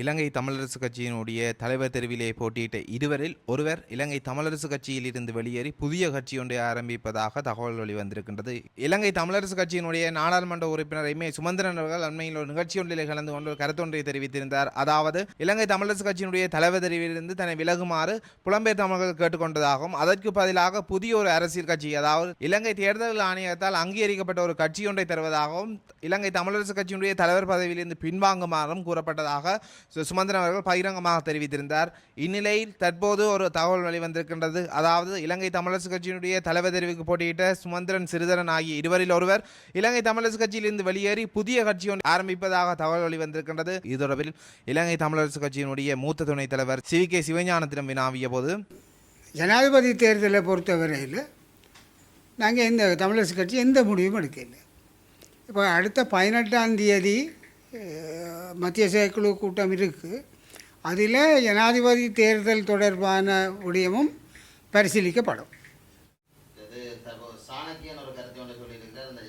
இலங்கை தமிழரசு கட்சியினுடைய தலைவர் தெருவிலே போட்டியிட்ட இருவரில் ஒருவர் இலங்கை தமிழரசு கட்சியில் இருந்து வெளியேறி புதிய கட்சி ஒன்றை ஆரம்பிப்பதாக தகவல் வெளிவந்திருக்கின்றது இலங்கை தமிழரசு கட்சியினுடைய நாடாளுமன்ற உறுப்பினர் எம் ஏ சுமந்திரன் அவர்கள் அண்மையில் ஒரு நிகழ்ச்சி ஒன்றிலே கலந்து கொண்டு கருத்தொன்றை தெரிவித்திருந்தார். அதாவது இலங்கை தமிழரசு கட்சியினுடைய தலைவர் தெருவிலிருந்து தன்னை விலகுமாறு புலம்பெயர் தமிழர்கள் கேட்டுக்கொண்டதாகவும் அதற்கு பதிலாக புதிய ஒரு அரசியல் கட்சி அதாவது இலங்கை தேர்தல் ஆணையத்தால் அங்கீகரிக்கப்பட்ட ஒரு கட்சி ஒன்றை தருவதாகவும் இலங்கை தமிழரசு கட்சியினுடைய தலைவர் பதவியிலிருந்து பின்வாங்குமாறும் கூறப்பட்டதாக சுமந்திரன் அவர்கள் பகிரங்கமாக தெரிவித்திருந்தார். இந்நிலையில் தற்போது ஒரு தகவல் வெளிவந்திருக்கின்றது. அதாவது இலங்கை தமிழரசு கட்சியினுடைய தலைவர் தெரிவுக்கு போட்டியிட்ட சுமந்திரன் சிறிதரன் ஆகிய இருவரில் ஒருவர் இலங்கை தமிழரசு கட்சியிலிருந்து வெளியேறி புதிய கட்சி ஒன்று ஆரம்பிப்பதாக தகவல் வெளிவந்திருக்கின்றது. இது தொடர்பில் இலங்கை தமிழரசு கட்சியினுடைய மூத்த துணைத் தலைவர் சி. கே. சிவஞானத்திடம் வினாவிய போது ஜனாதிபதி தேர்தலை பொறுத்தவரையில் நாங்கள் எந்த தமிழரசு கட்சி எந்த முடிவும் எடுக்கலை இப்போ அடுத்த பதினெட்டாம் தேதி மத்திய செயற்குழு கூட்டம் இருக்குது அதில் ஜனாதிபதி தேர்தல் தொடர்பான விடயமும் பரிசீலிக்கப்படும். இது ஒரு அந்த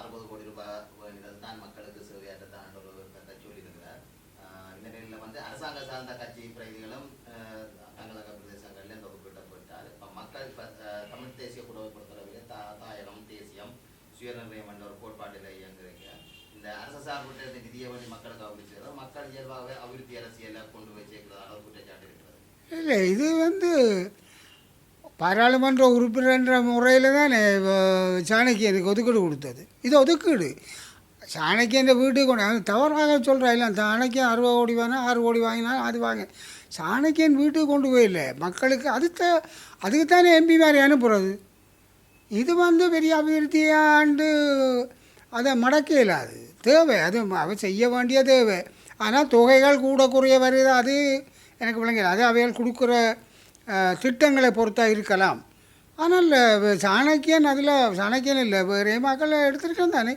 அறுபது கோடி ரூபாய் தான் மக்களுக்கு இந்த நிலையில் வந்து சார்ந்த பிரதிகளும் இப்போ மக்கள் தமிழ் தேசிய குழுவை பொறுத்தளவில் தாயகம் தேசியம் சுயநிர்ணயம் என்ற ஒரு கோட்பாட்டில் இயங்குறீங்க. இந்த அரசு சார்பற்ற இந்த நிதியை வழி மக்களுக்கு அபிவிருத்தி மக்கள் இயல்பாகவே அபிவிருத்தி அரசியலை கொண்டு வச்சிருக்கிறதாக குற்றச்சாட்டு இருக்கிறது. இல்லை இது வந்து பாராளுமன்ற உறுப்பினர்ன்ற முறையில் தான் சாணக்கியனுக்கு ஒதுக்கீடு கொடுத்தது. இது ஒதுக்கீடு. சாணக்கியன் வீட்டுக்கு கொண்டு தவறாக சொல்கிறா இல்லை சாணக்கியன் அறுபது கோடி வாங்கினா ஆறு கோடி வாங்கினா அது வாங்க. சாணக்கியன் வீட்டுக்கு கொண்டு போயில்ல. மக்களுக்கு அதுக்கு அதுக்கு தானே எம்பி மாதிரி அனுப்புகிறது இது வந்து பெரிய அபிவிருத்தியாண்டு அதை மடக்க இயலாது தேவை. அது அவ செய்ய வேண்டிய தேவை. ஆனால் தொகைகள் கூட குறைய வருது அது எனக்கு விளங்கல அது அவைகள் கொடுக்குற திட்டங்களை பொறுத்தா இருக்கலாம். ஆனால் சாணக்கியன் அதில் சாணக்கியன் இல்லை. வேறே மக்களை எடுத்துருக்கேன் தானே.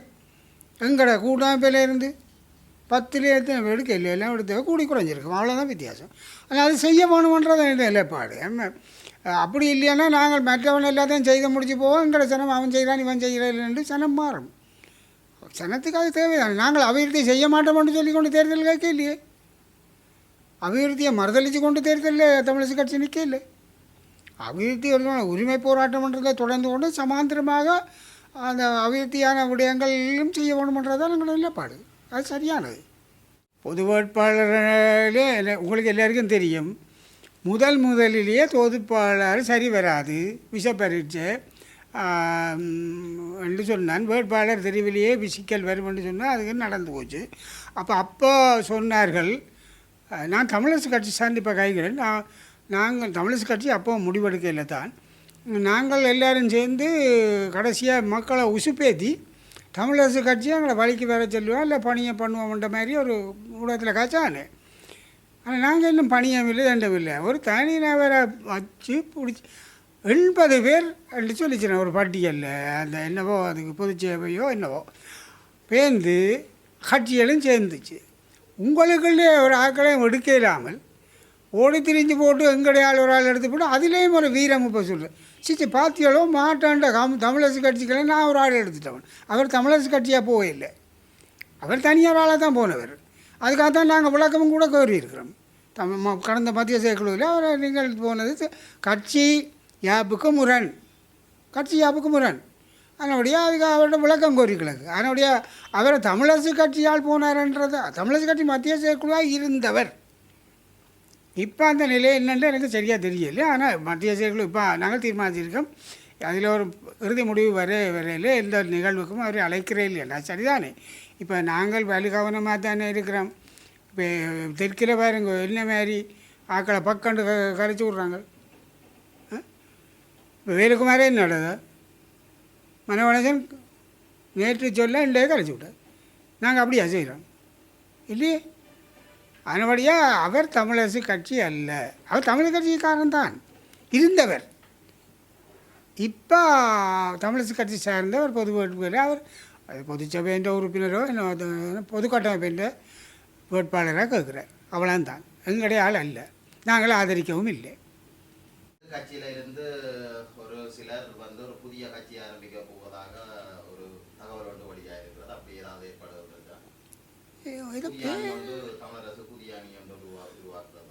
எங்கட கூட்டாமைப்பில் இருந்து பத்துல எத்தனை எடுக்க இல்லை எல்லாம் எடுத்து கூடி குறைஞ்சிருக்கும். அவ்வளோதான் வித்தியாசம். ஆனால் அது செய்ய வேணுமன்றது என்னுடைய நிலைப்பாடு. அப்படி இல்லைன்னா நாங்கள் மற்றவன் எல்லாத்தையும் செய்து முடிச்சு போவோம். எங்களை சனம் அவன் செய்கிறான் இவன் செய்கிறான் சனம் மாறும். ஜனத்துக்காக அது தேவைதான் நாங்கள் அபிவிருத்தி செய்ய மாட்டோம்னு சொல்லி கொண்டு தேர்தல் கேட்க இல்லையே. அபிவிருத்தியை மறுதளித்து கொண்டு தேர்தலில் தமிழிசை கட்சி நிற்க இல்லை. அபிவிருத்தி ஒரு உரிமை போராட்டம்ன்றதை தொடர்ந்து கொண்டு சமாந்தரமாக அந்த அபிவிருத்தியான விடயங்களிலும் செய்ய வேணுமன்றதான் எங்களோட நிலப்பாடு. அது சரியானது. பொது வேட்பாளர்களே உங்களுக்கு எல்லாருக்கும் தெரியும். முதல் முதலிலேயே தொகுப்பாளர் சரி வராது. விஷ பரீட்சை என்று சொன்னான். வேட்பாளர் தெருவிலேயே சிக்கல் வரும் என்று சொன்னால் அதுக்கு நடந்து போச்சு. அப்போ அப்போ சொன்னார்கள் நான் தமிழரசு கட்சி சார்ந்து இப்போ கைகிறேன் நான் நாங்கள் தமிழரசு கட்சி அப்போ முடிவெடுக்கையில் தான். நாங்கள் எல்லோரும் சேர்ந்து கடைசியாக மக்களை உசுப்பேத்தி தமிழரசு கட்சி எங்களை வழிக்கு வர சொல்லுவோம் இல்லை பணியை பண்ணுவோம்ன்ற மாதிரி ஒரு ஊடகத்தில் காய்ச்சானே ஆனால் நாங்கள் இன்னும் பணியம் இல்லை தண்டம் இல்லை ஒரு தனி நபரை வச்சு பிடிச்சி எண்பது பேர் என்று சொல்லிச்சினேன் ஒரு பட்டியலில். அந்த என்னவோ அதுக்கு பொதுச்சேவையோ என்னவோ. பேர்ந்து கட்சிகளும் சேர்ந்துச்சு. உங்களுக்குள்ளே ஒரு ஆக்களையும் எடுக்க இல்லாமல் ஓடி திரிஞ்சு போட்டு எங்கடையால் ஒரு ஆள் எடுத்து போட்டு அதுலேயும் ஒரு வீரம் இப்போ சொல்கிறேன் சிச்சி பாத்தியாலோ மாட்டாண்ட கம் தமிழரசு கட்சிகளை நான் ஒரு ஆள் எடுத்துட்டவன். அவர் தமிழரசு கட்சியாக போகவில்லை அவர் தனியார் ஆளாக தான் போனவர். அதுக்காக தான் நாங்கள் விளக்கமும் கூட கோரியிருக்கிறோம். தமிழ் ம- கடந்த மத்திய செயற்குழுவில் அவர் நீங்கள் போனது கட்சி யாப்புக்கு முரண். கட்சி யாப்புக்கு முரண். அதனுடைய அதுக்கு அவரோட விளக்கம் கோரிக்கிறது அதனுடைய அவர் தமிழரசு கட்சியால் போனார்ன்றது தமிழரசு கட்சி மத்திய செயற்குழுவாக இருந்தவர். இப்போ அந்த நிலை என்னென்று எனக்கு சரியாக தெரியல ஆனால் மத்திய செயற்குழு இப்போ நாங்கள் தீர்மானிச்சிருக்கோம் அதில் ஒரு இறுதி முடிவு வர வரையில் எந்த நிகழ்வுக்கும் அவரை அழைக்கிறே இல்லையா சரிதானே? இப்போ நாங்கள் வலு கவனமாக தானே இருக்கிறோம். இப்போ தெற்கில் பாருங்க என்ன மாதிரி ஆக்களை பக்கண்டு க கரைச்சி விட்றாங்க. இப்போ வேலுக்குமாரே என்னடா நேற்று சொல்ல இன்றைய கரைச்சி விட்டார். நாங்கள் அப்படியா செய்கிறோம் இல்லையே? அதனபடியாக அவர் தமிழரசு கட்சி அல்ல. அவர் தமிழர் கட்சிக்காரன் தான். இருந்தவர். இப்போ தமிழரசு கட்சி சார்ந்தவர் பொது வேட்பாளர். அவர் அது பொதுச்சபைன்ற உறுப்பினரோ என்ன அது பொது கட்டமைப்பின்ற வேட்பாளராக கேட்குறார். அவ்வளோதான் எங்களுடைய ஆள் அல்ல. நாங்கள் ஆதரிக்கவும் இல்லை. கட்சியில் இருந்து சிலர் வந்து ஒரு புதிய கட்சி ஆரம்பிக்க போவதாக ஒரு தகவல் ஒன்று வழியாக இருக்கிறது அப்படி ஏதாவது ஏற்பாடுகள் இருக்கா புதிய அணி ஒன்று உருவாக்குறது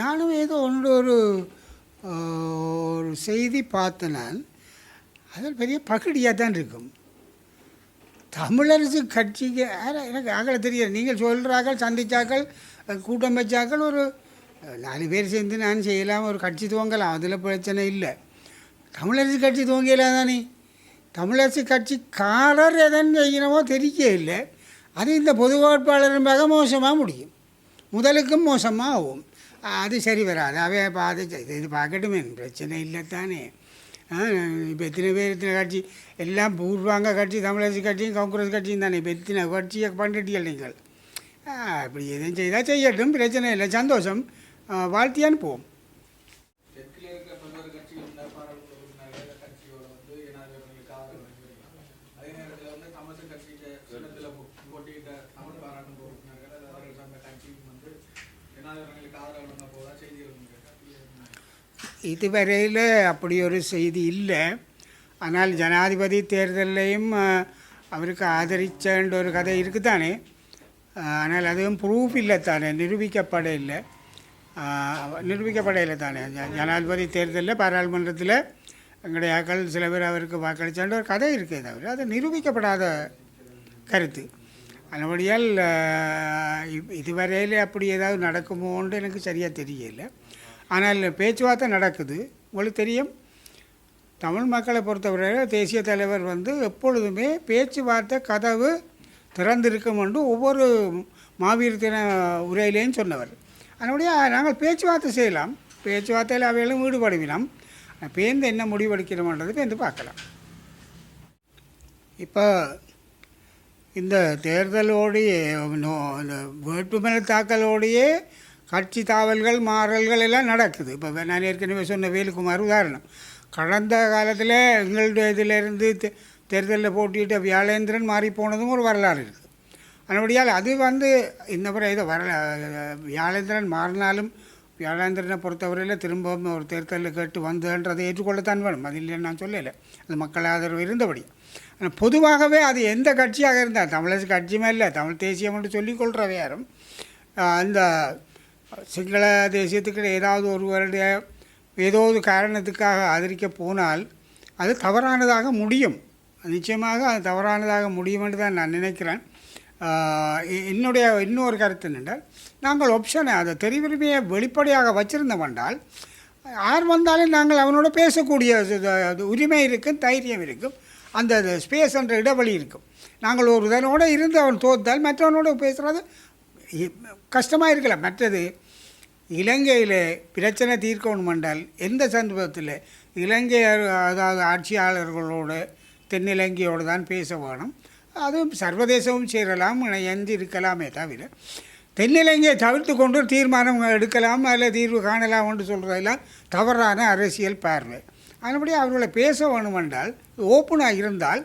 நானும் ஏதோ ஒன்று ஒரு ஒரு செய்தி பார்த்த நான் அதில் பெரிய பகடியாக தான் இருக்கும். தமிழரசு கட்சிக்கு எனக்கு ஆகலை தெரியாது. நீங்கள் சொல்கிறார்கள் சந்தித்தாக்கள் கூட்டம் வச்சாக்கள் ஒரு நாலு பேர் சேர்ந்து நான் செய்யலாம் ஒரு கட்சி துவங்கலாம் அதில் பிரச்சனை இல்லை. தமிழரசு கட்சி துவங்கலாம் தானே? தமிழரசு கட்சிக்காரர் எதன் செய்யணுமோ தெரிய இல்லை. அது இந்த பொது வேட்பாளரும்பாக மோசமாக முடியும். முதலுக்கும் மோசமாக ஆகும். அது சரி வராது. அவை பார்த்து இது இது பார்க்கட்டுமே பிரச்சனை இல்லை தானே. இப்போ எத்தனை பேர் எத்தனை கட்சி எல்லாம் பூர்வாங்க கட்சி தமிழரசு கட்சியும் காங்கிரஸ் கட்சியும் தானே. இப்போ எத்தனை கட்சியை பண்ணிட்டீர்கள் நீங்கள்? அப்படி எதுவும் செய்தால் செய்யட்டும் பிரச்சனை இல்லை. சந்தோஷம். வாழ்த்தியான்னு போவோம். இதுவரையில் அப்படி ஒரு செய்தி இல்லை. ஆனால் ஜனாதிபதி தேர்தலையும் அவருக்கு ஆதரிச்சன்ற ஒரு கதை இருக்குதானே? ஆனால் அதுவும் ப்ரூஃப் இல்லை தானே நிரூபிக்கப்பட இல்லை அஹ், நிரூபிக்கப்பட இல்லை தானே ஜனாதிபதி தேர்தலில் பாராளுமன்றத்தில் எங்களுடைய ஆக்கள் சில பேர் அவருக்கு வாக்களிச்சான்ற ஒரு கதை இருக்கே தவிர அது நிரூபிக்கப்படாத கருத்து. அதன்படியால் இ- இதுவரையில் அப்படி ஏதாவது நடக்குமோன்னு எனக்கு சரியாக தெரியல. ஆனால் பேச்சுவார்த்தை நடக்குது. உங்களுக்கு தெரியும்? தமிழ் மக்களை பொறுத்தவரை தேசிய தலைவர் வந்து எப்பொழுதுமே பேச்சுவார்த்தை கதவு திறந்திருக்கும் என்று ஒவ்வொரு மாவீர தின உரையிலேயும் சொன்னவர். அதனுடைய நாங்கள் பேச்சுவார்த்தை செய்யலாம். பேச்சுவார்த்தையில் அவைகளும் ஈடுபடுவினோம். பேருந்து என்ன முடிவெடுக்கிறோம்ன்றது பேருந்து பார்க்கலாம். இப்போ இந்த தேர்தலோடையே நோ- இந்த வேட்புமனு தாக்கலோடையே கட்சி தாவல்கள் மாறல்கள் எல்லாம் நடக்குது. இப்போ நான் ஏற்கனவே சொன்ன வேலுக்குமார் உதாரணம். கடந்த காலத்தில் எங்களுடைய இதிலிருந்து தே- தேர்தலில் போட்டியிட்ட வியாழேந்திரன் மாறி போனதும் ஒரு வரலாறு இருக்குது அதனுடையால் அது வந்து இந்த முறை இது வர வியாழேந்திரன் மாறினாலும் வியாழேந்திரனை பொறுத்தவரையில் திரும்பவும் ஒரு தேர்தலில் கேட்டு வந்ததுன்றதை ஏற்றுக்கொள்ளத்தான் வேணும். அது இல்லைன்னு நான் சொல்லலை. அது மக்கள் ஆதரவு இருந்தபடி. ஆனால் பொதுவாகவே அது எந்த கட்சியாக இருந்தால் தமிழரசு கட்சியுமே இல்லை தமிழ் தேசியம் என்று சொல்லிக்கொள்கிற யாரும் அந்த சிங்கள தேசியத்துக்கு ஏதாவது ஒருவருடைய ஏதோ ஒரு காரணத்துக்காக ஆதரிக்க போனால் அது தவறானதாக முடியும். நிச்சயமாக அது தவறானதாக முடியும் என்று தான் நான் நினைக்கிறேன். என்னுடைய இன்னொரு கருத்து என்னென்றால் நாங்கள் ஒப்ஷனை அதை தெரிவிமையை வெளிப்படையாக வச்சிருந்தோம் என்றால் யார் வந்தாலும் நாங்கள் அவனோட பேசக்கூடிய உரிமை இருக்கும் தைரியம் இருக்கும் அந்த ஸ்பேஸ் என்ற இடைவெளி இருக்கும். நாங்கள் ஒரு இதனோடு இருந்து அவன் தோத்தால் மற்றவனோட பேசுகிறது கஷ்டமாக இருக்கலாம் மற்றது இலங்கையில் பிரச்சனை தீர்க்கணும் என்றால் எந்த சந்தர்ப்பத்தில் இலங்கை அதாவது ஆட்சியாளர்களோடு தென்னிலங்கையோடு தான் பேச வேணும். அதுவும் சர்வதேசமும் சேரலாம் இணைந்து இருக்கலாமே தவிர தென்னிலங்கையை தவிர்த்து கொண்டு தீர்மானம் எடுக்கலாம் அதில் தீர்வு காணலாம் என்று சொல்கிறதெல்லாம் தவறான அரசியல் பார்வை. அதன்படி அவர்களை பேச வேணும் என்றால் ஓப்பனாக இருந்தால்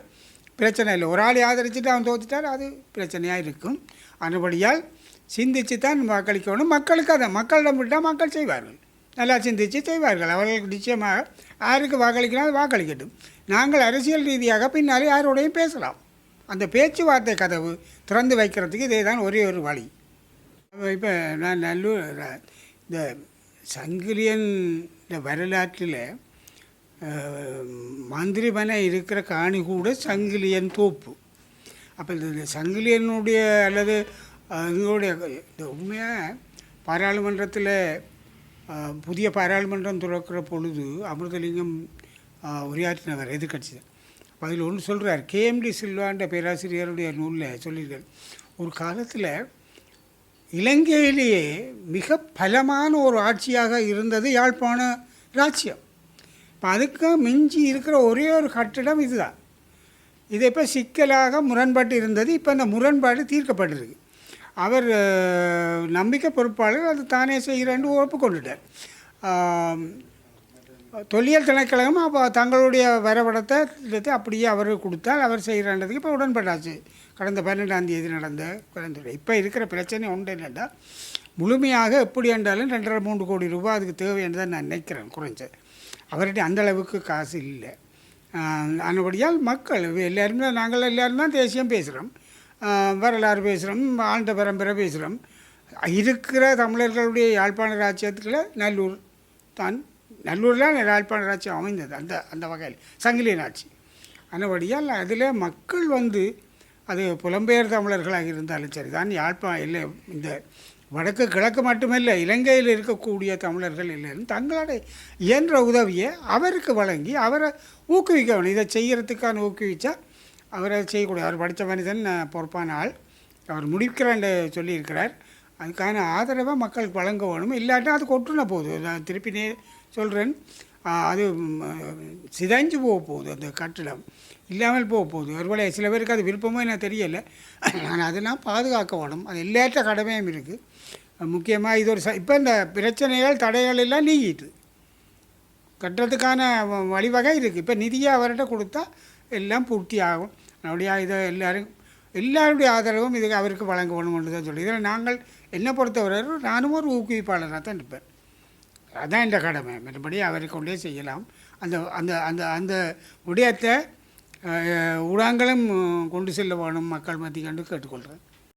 பிரச்சனை இல்லை. ஒரு ஆளை ஆதரிச்சுட்டு அவன் தோத்துட்டால் அது பிரச்சனையாக இருக்கும். அதுபடியால் சிந்திச்சு தான் வாக்களிக்கணும் மக்களுக்கு அதை மக்களிடம் விட்டால் மக்கள் செய்வார்கள். நல்லா சிந்திச்சு செய்வார்கள். அவர்களுக்கு நிச்சயமாக யாருக்கு வாக்களிக்கணும் வாக்களிக்கட்டும். நாங்கள் அரசியல் ரீதியாக பின்னாலே யாரோடையும் பேசலாம். அந்த பேச்சுவார்த்தை கதவு திறந்து வைக்கிறதுக்கு இதே தான் ஒரே ஒரு வழி. இப்போ நான் நல்லூர் இந்த சங்கிலியன் இந்த வரலாற்றில் மந்திரிமனை இருக்கிற காணி கூட சங்கிலியன் தோப்பு. அப்போ இந்த சங்கிலியனுடைய அல்லது எங்களுடைய இந்த உண்மையாக பாராளுமன்றத்தில் புதிய பாராளுமன்றம் துறக்கிற பொழுது அமிர்தலிங்கம் உரையாற்றினவர் எதிர்கட்சி அப்போ அதில் ஒன்று சொல்கிறார் கேஎம்டி சில்வான்ற பேராசிரியருடைய நூலில் சொல்லியிருக்கார். ஒரு காலத்தில் இலங்கையிலேயே மிக பலமான ஒரு ஆட்சியாக இருந்தது யாழ்ப்பாண ராச்சியம் இப்போ அதுக்கு மிஞ்சி இருக்கிற ஒரே ஒரு கட்டிடம் இதுதான். இது இப்போ சிக்கலாக முரண்பாட்டு இருந்தது. இப்போ அந்த முரண்பாடு தீர்க்கப்பட்டிருக்கு. அவர் நம்பிக்கை பொறுப்பாளர் அது தானே செய்கிறேன்னு ஒப்புக்கொண்டுட்டார். தொல்லியல் திணைக்களகம் அப்போ தங்களுடைய வரைபடத்தை எடுத்து அப்படியே அவர் கொடுத்தால் அவர் செய்கிறன்றதுக்கு இப்போ உடன்பட்டாச்சு. கடந்த பன்னெண்டாம் தேதி நடந்த குறைந்துரை இப்போ இருக்கிற பிரச்சனை ஒன்று என்னென்னா முழுமையாக எப்படி என்றாலும் ரெண்டரை மூன்று கோடி ரூபாய் அதுக்கு தேவைன்னு தான் நான் நினைக்கிறேன் குறைஞ்சது அவர்கிட்ட அந்த அளவுக்கு காசு இல்லை. அதுபடியால் மக்கள் எல்லாருமே நாங்கள் எல்லோரும் தான் தேசியம் பேசுகிறோம். வரலாறு பேசுகிறோம் ஆழ்ந்த பரம்பரை பேசுகிறோம். இருக்கிற தமிழர்களுடைய யாழ்ப்பாண ராஜ்யத்தில் நல்லூர் தான் நல்லூரில் யாழ்ப்பாண ஆட்சி அமைந்தது அந்த அந்த வகையில் சங்கிலியன் ஆட்சி அந்தபடியால் அதில் மக்கள் வந்து அது புலம்பெயர் தமிழர்களாக இருந்தாலும் சரி தான் யாழ்ப்பா இல்லை இந்த வடக்கு கிழக்கு மட்டுமல்ல இலங்கையில் இருக்கக்கூடிய தமிழர்கள் இல்லைன்னு தங்களுடைய இயன்ற உதவியை அவருக்கு வழங்கி அவரை ஊக்குவிக்க வேணும் இதை செய்கிறதுக்கான ஊக்குவிச்சா அவரை செய்யக்கூடிய அவர் படித்த மனிதன் பொறுப்பான ஆள். அவர் முடிக்கிறேன்னு சொல்லியிருக்கிறார். அதுக்கான ஆதரவை மக்களுக்கு வழங்க வேணும். இல்லாட்டா அது கொட்டுன போகுது நான் திருப்பி நே சொல்கிறேன் அது சிதைஞ்சு போக போகுது அந்த கட்டிடம். இல்லாமல் போக போகுது. ஒருவேளை சில பேருக்கு அது விருப்பமோ எனக்கு தெரியலை. ஆனால் அதெல்லாம் பாதுகாக்க வேணும். அது எல்லாற்ற கடமையும் இருக்குது முக்கியமாக இது ஒரு ச இப்போ இந்த பிரச்சனைகள் தடைகள் எல்லாம் நீங்கிட்டு. கட்டுறதுக்கான வ- வழிவகை இருக்குது இப்போ நிதியை அவர்கிட்ட கொடுத்தா எல்லாம் பூர்த்தி ஆகும் அப்படியா இதை எல்லோரும் எல்லாருடைய ஆதரவும் இதுக்கு அவருக்கு வழங்கணும்னு தான் சொல்லி இதில் நாங்கள் என்னை பொறுத்தவரை நானும் ஒரு ஊக்குவிப்பாளராக தான் இருப்பேன். அதான் என்ற கடமை. மற்றபடி அவரை கொண்டே செய்யலாம். அந்த அந்த அந்த அந்த விடயத்தை ஊடகங்களும் கொண்டு செல்ல வேணும். மக்கள் மத்திய கண்டு கேட்டுக்கொள்கிறேன்.